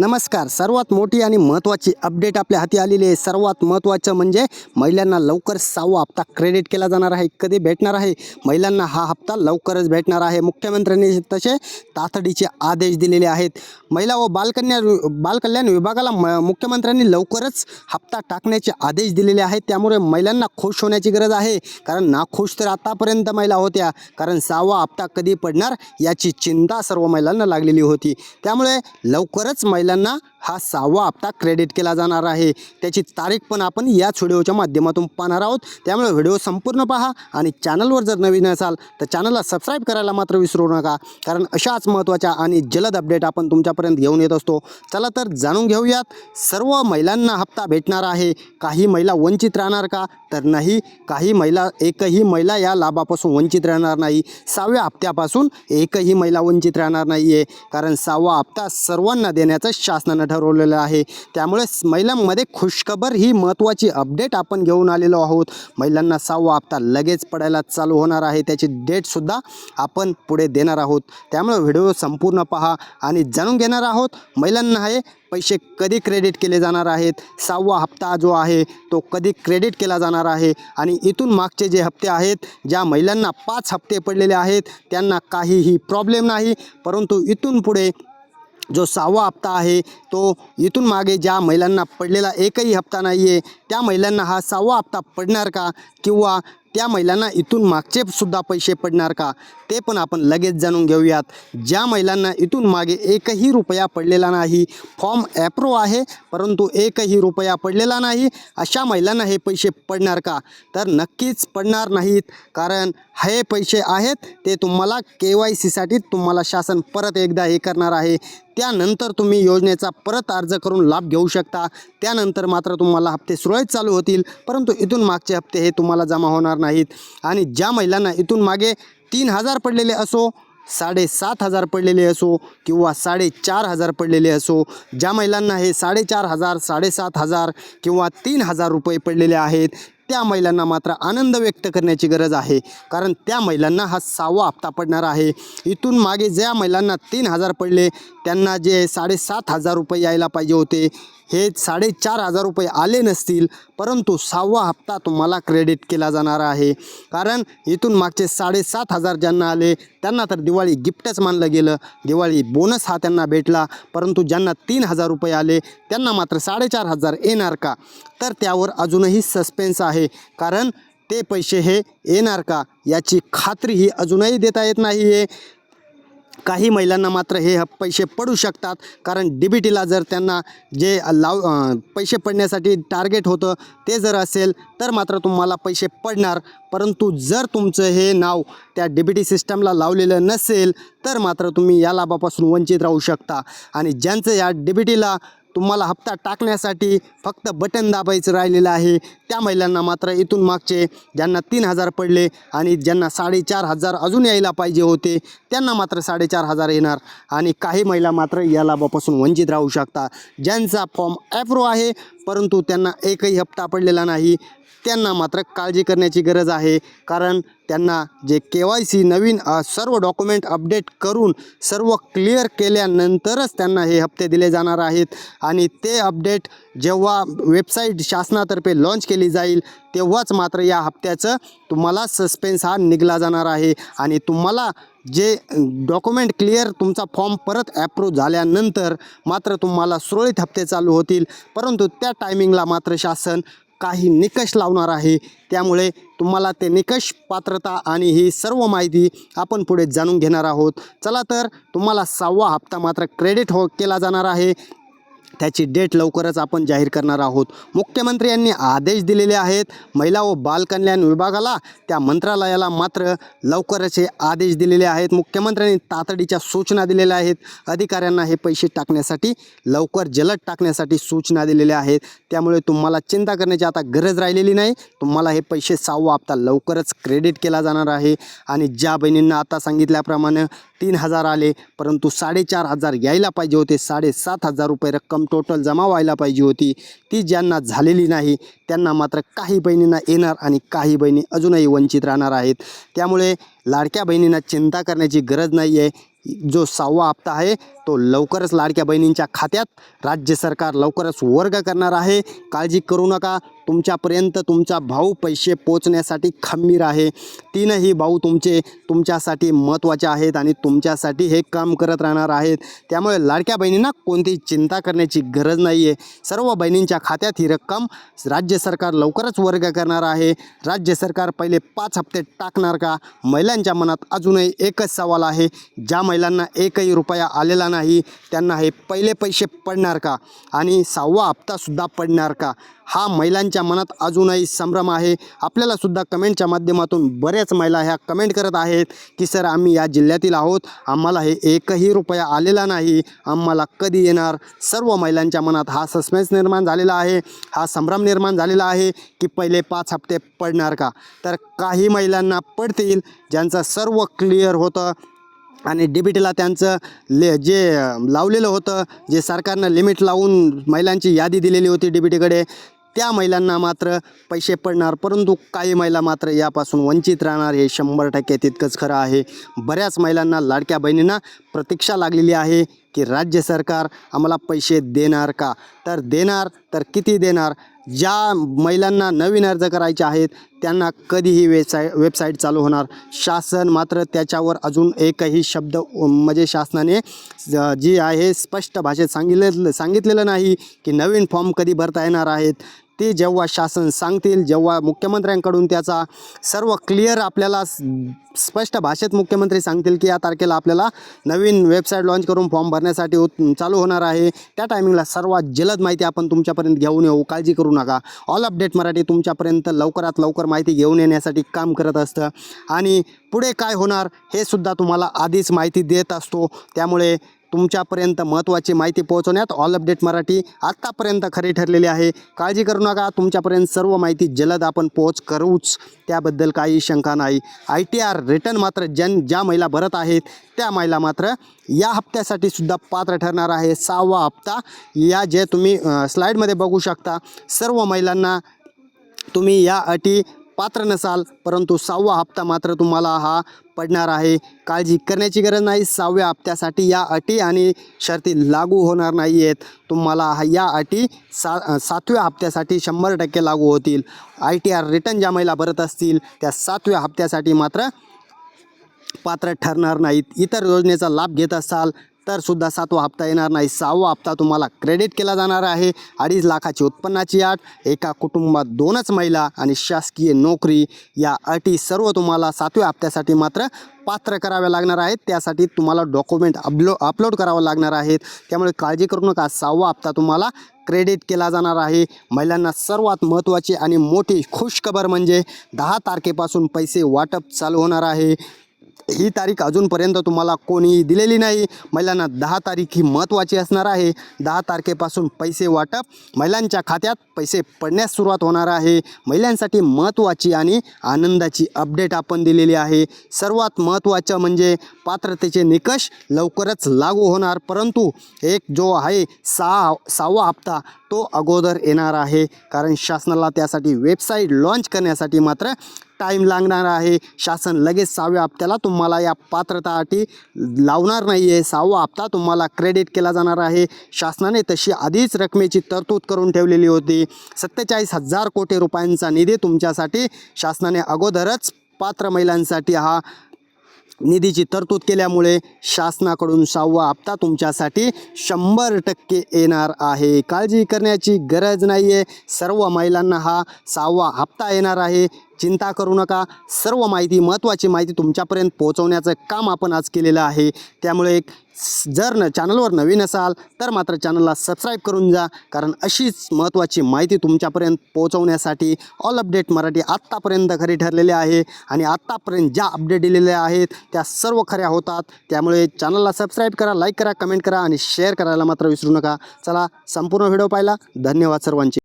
नमस्कार सर्वात मोठी आणि महत्त्वाची अपडेट आपल्या हाती आलेली आहे. सर्वात महत्त्वाचं म्हणजे महिलांना लवकर सहावा हप्ता क्रेडिट केला जाणार आहे. कधी भेटणार आहे? महिलांना हा हप्ता लवकरच भेटणार आहे. मुख्यमंत्र्यांनी तसे तातडीचे आदेश दिलेले आहेत. महिला व बालकन्या बालकल्याण विभागाला म मुख्यमंत्र्यांनी लवकरच हप्ता टाकण्याचे आदेश दिलेले आहेत. त्यामुळे महिलांना खुश होण्याची गरज आहे. कारण नाखुश तर आतापर्यंत महिला होत्या. कारण सहावा हप्ता कधी पडणार याची चिंता सर्व महिलांना लागलेली होती. त्यामुळे लवकरच महिला महिलांना हा सहावा हप्ता क्रेडिट केला जाणार आहे. त्याची तारीख पण आपण याच व्हिडिओच्या माध्यमातून पाहणार आहोत. त्यामुळे व्हिडिओ संपूर्ण पहा आणि चॅनलवर जर नवीन असाल तर चॅनलला सबस्क्राईब करायला मात्र विसरू नका. कारण अशाच महत्त्वाच्या आणि जलद अपडेट आपण तुमच्यापर्यंत घेऊन येत असतो. चला तर जाणून घेऊयात सर्व महिलांना हप्ता भेटणार आहे. काही महिला वंचित राहणार का? तर नाही. काही महिला एकही महिला या लाभापासून वंचित राहणार नाही. सहाव्या हप्त्यापासून एकही महिला वंचित राहणार नाही आहे कारण सहावा हप्ता सर्वांना देण्याचं शासनानं ठरवलेलं आहे. त्यामुळे महिलांमध्ये खुशखबर ही महत्त्वाची अपडेट आपण घेऊन आलेलो आहोत. महिलांना सहावा हप्ता लगेच पडायला चालू होणार आहे. त्याची डेटसुद्धा आपण पुढे देणार आहोत. त्यामुळे व्हिडिओ संपूर्ण पहा आणि जाणून घेणार आहोत महिलांना हे पैसे कधी क्रेडिट केले जाणार आहेत? सहावा हप्ता जो आहे तो कधी क्रेडिट केला जाणार आहे? आणि इथून मागचे जे हप्ते आहेत ज्या महिलांना पाच हप्ते पडलेले आहेत त्यांना काहीही प्रॉब्लेम नाही. परंतु इथून पुढे जो सहावा हप्ता आहे तो इथून मागे ज्या महिलांना पडलेला एकही हप्ता नाही आहे त्या महिलांना हा सहावा हप्ता पडणार का? किंवा त्या महिलांना इथून मागचे सुद्धा पैसे पडणार का? ते पण आपण लगेच जाणून घेऊयात. ज्या महिलांना इथून मागे एकही रुपया पडलेला नाही फॉर्म ॲप्रो आहे परंतु एकही रुपया पडलेला नाही अशा महिलांना हे पैसे पडणार का? तर नक्कीच पडणार नाहीत कारण हे पैसे आहेत ते तुम्हाला के वाय सीसाठी तुम्हाला शासन परत एकदा हे करणार आहे. त्यानंतर तुम्ही योजनेचा परत अर्ज करून लाभ घेऊ शकता. त्यानंतर मात्र तुम्हाला हप्ते सुरळीत चालू होतील. परंतु इथून मागचे हप्ते हे तुम्हाला जमा होणार नाहीत. आणि ज्या महिलांना इथून मागे तीन हजार पडलेले असो साडेसात हजार पडलेले असो किंवा साडेचार हजार पडलेले असो ज्या महिलांना हे साडेचार हजार साडेसात हजार किंवा तीन हजार रुपये पडलेले आहेत त्या महिलांना मात्र आनंद व्यक्त करण्याची गरज आहे. कारण त्या महिलांना हा सहावा हप्ता पडणार आहे. इथून मागे ज्या महिलांना तीन हजार पडले त्यांना जे साडेसात हजार रुपये यायला पाहिजे होते हे साडेचार हजार रुपये आले नसतील परंतु सहावा हप्ता तुम्हाला क्रेडिट केला जाणार आहे. कारण इथून मागचे साडेसात हजार ज्यांना आले त्यांना तर दिवाळी गिफ्टच मानलं गेलं. दिवाळी बोनस हा त्यांना भेटला परंतु ज्यांना तीन हजार रुपये आले त्यांना मात्र साडेचार हजार येणार का? तर त्यावर अजूनही सस्पेन्स आहे. कारण ते पैसे हे येणार का? याची खात्री ही अजूनही देता येत नाही आहे काही महिलांना मात्र हे पैसे पडू शकतात. कारण डी बी टीला जर त्यांना जे लाव पैसे पडण्यासाठी टार्गेट होतं ते जर असेल तर मात्र तुम्हाला पैसे पडणार. परंतु जर तुमचं हे नाव त्या डी बी टी सिस्टमला लावलेलं नसेल तर मात्र तुम्ही या लाभापासून वंचित राहू शकता. आणि ज्यांचं या डी बी टीला तुम्हाला हप्ता टाकण्यासाठी फक्त बटन दाबायचं राहिलेलं आहे. त्या महिलांना मात्र इथून मागचे ज्यांना तीन हजार पडले आणि ज्यांना साडेचार हजार अजून यायला पाहिजे होते त्यांना मात्र साडेचार हजार येणार. आणि काही महिला मात्र या लाभापासून वंचित राहू शकता ज्यांचा फॉर्म ॲप्रो आहे परंतु त्यांना एकही हप्ता पडलेला नाही. त्यांना मात्र काळजी करण्याची गरज आहे. कारण त्यांना जे के वाय सी नवीन सर्व डॉक्युमेंट अपडेट करून सर्व क्लिअर केल्यानंतरच त्यांना हे हप्ते दिले जाणार आहेत. आणि ते अपडेट जेव्हा वेबसाईट शासनातर्फे लॉन्च केली जाईल तेव्हाच मात्र या हप्त्याचं तुम्हाला सस्पेन्स हा निघला जाणार आहे. आणि तुम्हाला जे डॉक्युमेंट क्लिअर तुमचा फॉर्म परत ॲप्रूव्ह झाल्यानंतर मात्र तुम्हाला सुरळीत हप्ते चालू होतील. परंतु त्या टायमिंगला मात्र शासन काही निकष लावणार आहे. त्यामुळे तुम्हाला ते निकष पात्रता आणि ही सर्व माहिती आपण पुढे जाणून घेणार आहोत. चला तर तुम्हाला सहावा हप्ता मात्र क्रेडिट हो केला जाणार आहे. त्याची डेट लवकरच आपण जाहीर करणार आहोत. मुख्यमंत्री यांनी आदेश दिलेले आहेत. महिला व बालकल्याण विभागाला त्या मंत्रालयाला मात्र लवकरच हे आदेश दिलेले आहेत. मुख्यमंत्र्यांनी तातडीच्या सूचना दिलेल्या आहेत. अधिकाऱ्यांना हे पैसे टाकण्यासाठी लवकर जलद टाकण्यासाठी सूचना दिलेल्या आहेत. त्यामुळे तुम्हाला चिंता करण्याची आता गरज राहिलेली नाही. तुम्हाला हे पैसे सहावा हप्ता लवकरच क्रेडिट केला जाणार आहे. आणि ज्या बहिणींना आता सांगितल्याप्रमाणे तीन हजार आले परंतु साडेचार हजार यायला पाहिजे होते. साडेसात हजार रुपये रक्कम टोटल जमा व्हायला पाहिजे होती. ती ज्यांना झालेली नाही त्यांना मात्र काही बहिणींना येणार आणि काही बहिणी अजूनही वंचित राहणार आहेत. त्यामुळे लाडक्या बहिणींना चिंता करण्याची गरज नाही आहे जो सहावा हप्ता आहे तो लवकरच लाडक्या बहिणींच्या खात्यात राज्य सरकार लवकरच वर्ग करणार आहे. काळजी करू नका. तुमच्यापर्यंत तुमचा भाऊ पैसे पोचण्यासाठी खंबीर आहे. तीनही भाऊ तुमचे तुमच्यासाठी महत्त्वाचे आहेत आणि तुमच्यासाठी हे काम करत राहणार आहेत. त्यामुळे लाडक्या बहिणींना कोणतीही चिंता करण्याची गरज नाही आहे सर्व बहिणींच्या खात्यात ही रक्कम राज्य सरकार लवकरच वर्ग करणार आहे. राज्य सरकार पहिले पाच हप्ते टाकणार का? महिलांच्या मनात अजूनही एकच सवाल आहे. ज्या महिलांना एकही रुपया आलेला नाही नाही त्यांना हे पहिले पैसे पडणार का? आणि सहावा हप्तासुद्धा पडणार का? हा महिलांच्या मनात अजूनही संभ्रम आहे. आपल्यालासुद्धा कमेंटच्या माध्यमातून बऱ्याच महिला ह्या कमेंट करत आहेत की सर आम्ही या जिल्ह्यातील आहोत. आम्हाला हे एकही रुपया आलेला नाही. आम्हाला कधी येणार? सर्व महिलांच्या मनात हा सस्पेन्स निर्माण झालेला आहे. हा संभ्रम निर्माण झालेला आहे की पहिले पाच हप्ते पडणार का? तर काही महिलांना पडतील ज्यांचं सर्व क्लिअर होतं. आणि डी बी टीला त्यांचं ले जे लावलेलं होतं जे सरकारनं लिमिट लावून महिलांची यादी दिलेली होती डी बी टीकडे त्या महिलांना मात्र पैसे पडणार परंतु काही महिला मात्र यापासून वंचित राहणार हे शंभर टक्के तितकंच खरं आहे. बऱ्याच महिलांना लाडक्या बहिणींना प्रतीक्षा लागलेली आहे की राज्य सरकार आम्हाला पैसे देणार का? तर देणार तर किती देणार? ज्या महिलांना नवीन अर्ज करायचे आहेत त्यांना कधीही वेबसाय वेबसाईट चालू होणार. शासन मात्र त्याच्यावर अजून एकही शब्द म्हणजे शासनाने जी आहे स्पष्ट भाषेत सांगितले सांगितलेलं नाही की नवीन फॉर्म कधी भरता येणार आहेत. ते जेव्हा शासन सांगतील जेव्हा मुख्यमंत्र्यांकडून त्याचा सर्व क्लिअर आपल्याला स्पष्ट भाषेत मुख्यमंत्री सांगतील की या तारखेला आपल्याला नवीन वेबसाईट लॉन्च करून फॉर्म भरण्यासाठी चालू होणार आहे. त्या टायमिंगला सर्वात जलद माहिती आपण तुमच्यापर्यंत घेऊन येऊ. काळजी करू नका. ऑल अपडेट मराठी तुमच्यापर्यंत लवकरात लवकर माहिती घेऊन येण्यासाठी काम करत असतं. आणि पुढे काय होणार हे सुद्धा तुम्हाला आधीच माहिती देत असतो. त्यामुळे तुमच्यापर्यंत महत्त्वाची माहिती पोहोचवण्यात ऑल अपडेट मराठी आत्तापर्यंत खरी ठरलेली आहे. काळजी करू नका तुमच्यापर्यंत सर्व माहिती जलद आपण पोहोच करूच. त्याबद्दल काही शंका नाही. आय टी आर रिटर्न मात्र ज्या ज्या महिला भरत आहेत त्या महिला मात्र या हप्त्यासाठी सुद्धा पात्र ठरणार आहे. सहावा हप्ता या जे तुम्ही स्लाईडमध्ये बघू शकता. सर्व महिलांना तुम्ही या अटी पात्र नसाल परंतु सहावा हप्ता मात्र तुम्हाला हा पडणार आहे. काळजी करण्याची गरज नाही. सहाव्या हप्त्यासाठी या अटी आणि शर्ती लागू होणार नाही आहेत तुम्हाला हा या अटी सा सातव्या हप्त्यासाठी शंभर टक्के लागू होतील. आय टी आर रिटर्न ज्या महिला भरत असतील त्या सातव्या हप्त्यासाठी मात्र पात्र ठरणार नाहीत. इतर योजनेचा लाभ घेत असाल तर सुद्धा सातवा हप्ता येणार नाही. सहावा हप्ता तुम्हाला क्रेडिट केला जाणार आहे. अडीच लाखाची उत्पन्नाची आट एका कुटुंबात दोनच महिला आणि शासकीय नोकरी या अटी सर्व तुम्हाला सातव्या हप्त्यासाठी मात्र पात्र कराव्या लागणार आहेत. त्यासाठी तुम्हाला डॉक्युमेंट अपलो अपलोड करावं लागणार आहेत. त्यामुळे काळजी करू नका. सहावा हप्ता तुम्हाला क्रेडिट केला जाणार आहे. महिलांना सर्वात महत्त्वाची आणि मोठी खुशखबर म्हणजे दहा तारखेपासून पैसे वाटप चालू होणार आहे. ही तारीख अजूनपर्यंत तुम्हाला कोणीही दिलेली नाही. महिलांना दहा तारीख ही महत्त्वाची असणार आहे. दहा तारखेपासून पैसे वाटप. महिलांच्या खात्यात पैसे पडण्यास सुरुवात होणार आहे. महिलांसाठी महत्त्वाची आणि आनंदाची अपडेट आपण दिलेली आहे. सर्वात महत्त्वाचं म्हणजे पात्रतेचे निकष लवकरच लागू होणार. परंतु एक जो आहे सहा सहावा हप्ता तो अगोदर येणार आहे. कारण शासनाला त्यासाठी वेबसाईट लॉन्च करण्यासाठी मात्र टाईम लागणार आहे. शासन लगेच सहाव्या हप्त्याला तुम्हाला या पात्रता अटी लावणार नाही आहे सहावा हप्ता तुम्हाला क्रेडिट केला जाणार आहे. शासनाने तशी आधीच रकमेची तरतूद करून ठेवलेली होती. सत्तेचाळीस हजार कोटी रुपयांचा निधी तुमच्यासाठी शासनाने अगोदरच पात्र महिलांसाठी हा निधीची तरतूद केल्यामुळे शासनाकडून सहावा हप्ता तुमच्यासाठी शंभर टक्के येणार आहे. काळजी करण्याची गरज नाही आहे सर्व महिलांना हा सहावा हप्ता येणार आहे. चिंता करू नका. सर्व माहिती महत्त्वाची माहिती तुमच्यापर्यंत पोहोचवण्याचं काम आपण आज केलेलं आहे. त्यामुळे एक जर न चॅनलवर नवीन असाल तर मात्र चॅनलला सबस्क्राईब करून जा. कारण अशीच महत्त्वाची माहिती तुमच्यापर्यंत पोहोचवण्यासाठी ऑल अपडेट मराठी आत्तापर्यंत खरी ठरलेली आहे. आणि आत्तापर्यंत ज्या अपडेट दिलेल्या आहेत त्या सर्व खऱ्या होतात. त्यामुळे चॅनलला सबस्क्राईब करा लाईक करा कमेंट करा आणि शेअर करायला मात्र विसरू नका. चला संपूर्ण व्हिडिओ पाहिला. धन्यवाद सर्वांचे.